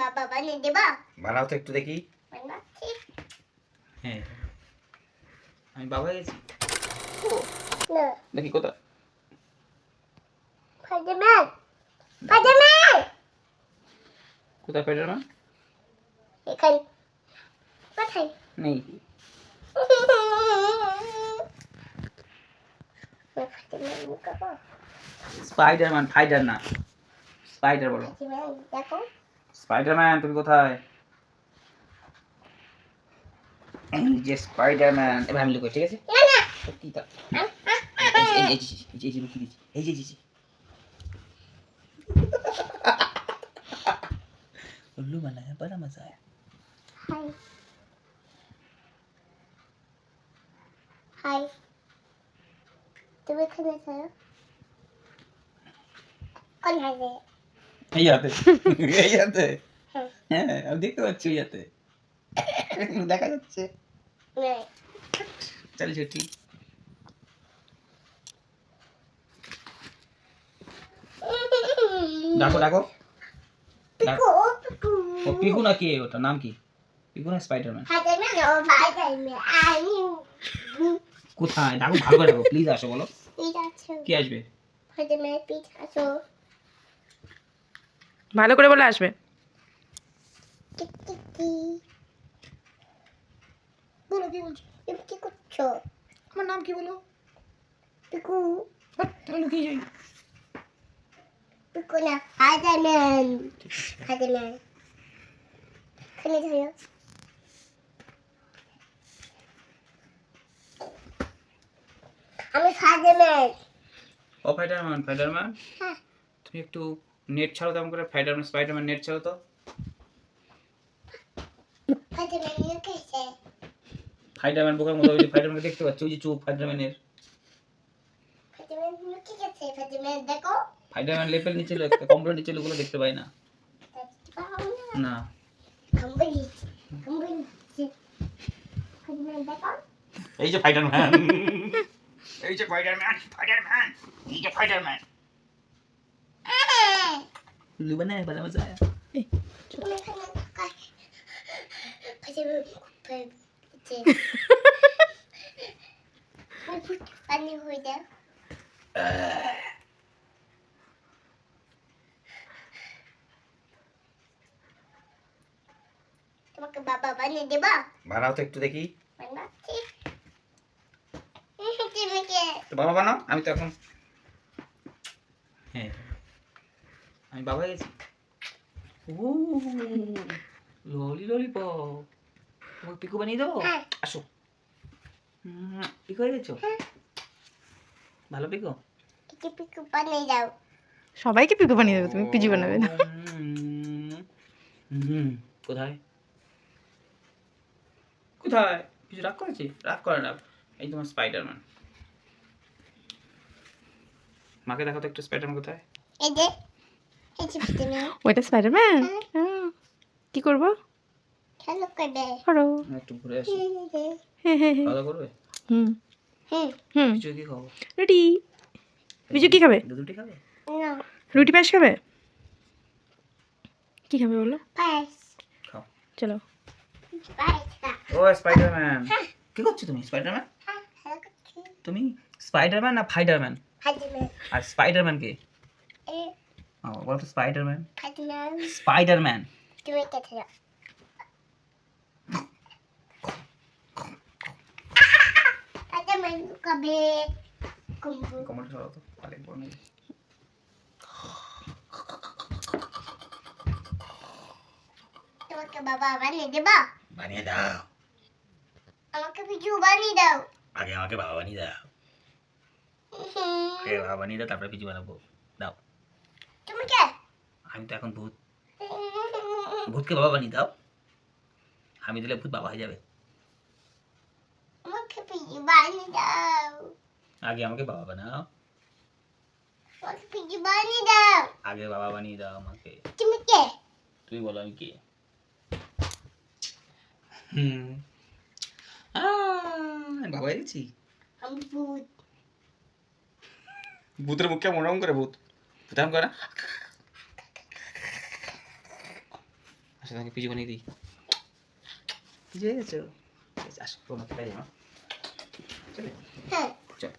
বাবা বানিয়ে দেবা। বানাও তো একটু দেখি। হ্যাঁ। আমি বাবা গেছি না। দেখি কোথায়? এখানে। কোথায়? নেই। স্পাইডারম্যান ফাইডার না। স্পাইডার বলো। দেখো। স্পাইডারম্যান তুমি কোথায় এই যে স্পাইডারম্যান এবার আমি লুকোই ঠিক আছে না না কি তা আহ, আহ, এই এই যে এই যে এই যে লুকিয়ে দিয়েছি এই যে এই যে, এই যে उल्लू बनाया बड़ा मजा आया হাই হাই তুমি এখানে ছাড়ো কোন হাইবে এই হাতে হ্যাঁ। হ্যাঁ আমি দেখতে পাচ্ছি ওই হাতে দেখা যাচ্ছে। চল ছুটি ডাকো ডাকো। ও পিকু না কে ওটা নাম কি? পিকু না স্পাইডারম্যান? কোথায়? ডাকো ভালো করে ডাকো প্লিজ আসো বলো। কে আসবে? ভালো করে বলে আসবে। টিক টিক টি বলো কি বলছো? তুমি কি করছ? আমার নাম কি বলো? পিকু। তুমি লুকিয়ে যাই। পিকু না ধরো আমি ও ফাইডারম্যান ফাইডারম্যান হ্যাঁ। তুমি একটু নেট ছাড়ো তেমন করে ফাইডারম্যান স্পাইডারম্যান নেট ছাড়ো তো। ফাইডারম্যান বোকার মতো, ওই যে ফাইডারম্যানকে দেখতে পাচ্ছি, ওই যে চুপ ফাইডারম্যানের ফাইডারম্যান লেভেল নিচে কম্পিউটার নিচে ওগুলো দেখতে পাই না। না। এই যে ফাইডারম্যান এই যে ফাইডারম্যান ফাইডারম্যান এই যে ফাইডারম্যান Lubanaya pala masaya. Eh. Pani huda. দেখি বানাচ্ছি বাবা বানাও আমি তো এখন হ্যাঁ আমি বাবা হয়ে গেছি। ও ললি ললিপপ। তোমাকে পিকু বানিয়ে দেবো? হ্যাঁ। আসো। পিকু হয়ে গেছো? হ্যাঁ। ভালো পিকু পিকু বানিয়ে দাও? সবাইকে পিকু বানিয়ে দেবে তুমি পিজি বানাবে। না হুম, কোথায়? কোথায়? কিছু রাগ করেছি? রাগ করে না। এই তোমার স্পাইডারম্যান মাকে দেখো তো একটু স্পাইডারম্যান কোথায়? এই যে। ওইটা স্পাইডারম্যান কি করব? করো। একটু ঘুরে আসি। হ্যাঁ হ্যাঁ হ্যাঁ। করবে? হুম। হুম। রুটি। বিজু কি খাবে? রুটি খাবে? না। রুটি পায়েস খাবে? কি খাবে বলো? পায়েস। খাও। চলো। ও স্পাইডারম্যান কি করছ তুমি স্পাইডারম্যান হ্যাঁ তুমি স্পাইডারম্যান না ফাইডারম্যান আর স্পাইডারম্যান কে? ও বলো তো স্পাইডারম্যান স্পাইডারম্যান কবে কুম্বু সরাও তো বাবা বানিয়ে দেবা? বানিয়ে দাও। আমাকে পিছু বানিয়ে দাও। আগে আমাকে বাবা বানিয়ে দাও। বাবা বানিয়ে দাও তারপরে পিছু বানাবো। তুমি কে? আমি তো এখন ভূত। ভূতকে বাবা বানিয়ে দাও। আমি দিলে ভূত বাবা হয়ে যাবে। আমাকে পিছু বানিয়ে দাও। আগে আমাকে বাবা বানাও। আমাকে পিছু বানিয়ে দাও। আগে বাবা বানিয়ে দাও আমাকে। তুমি কে? তুমি বলো আমি কে। হুম। বাবা হয়ে গেছি আমি ভূত। ভূতের মুখ কেমন রকম করে ভূত? এরকম করে না? আসো তাকে পিজু বানিয়ে দিই। পিজু হয়ে গেছো। আসো তোমাকে তাই চলে হ্যাঁ। চল।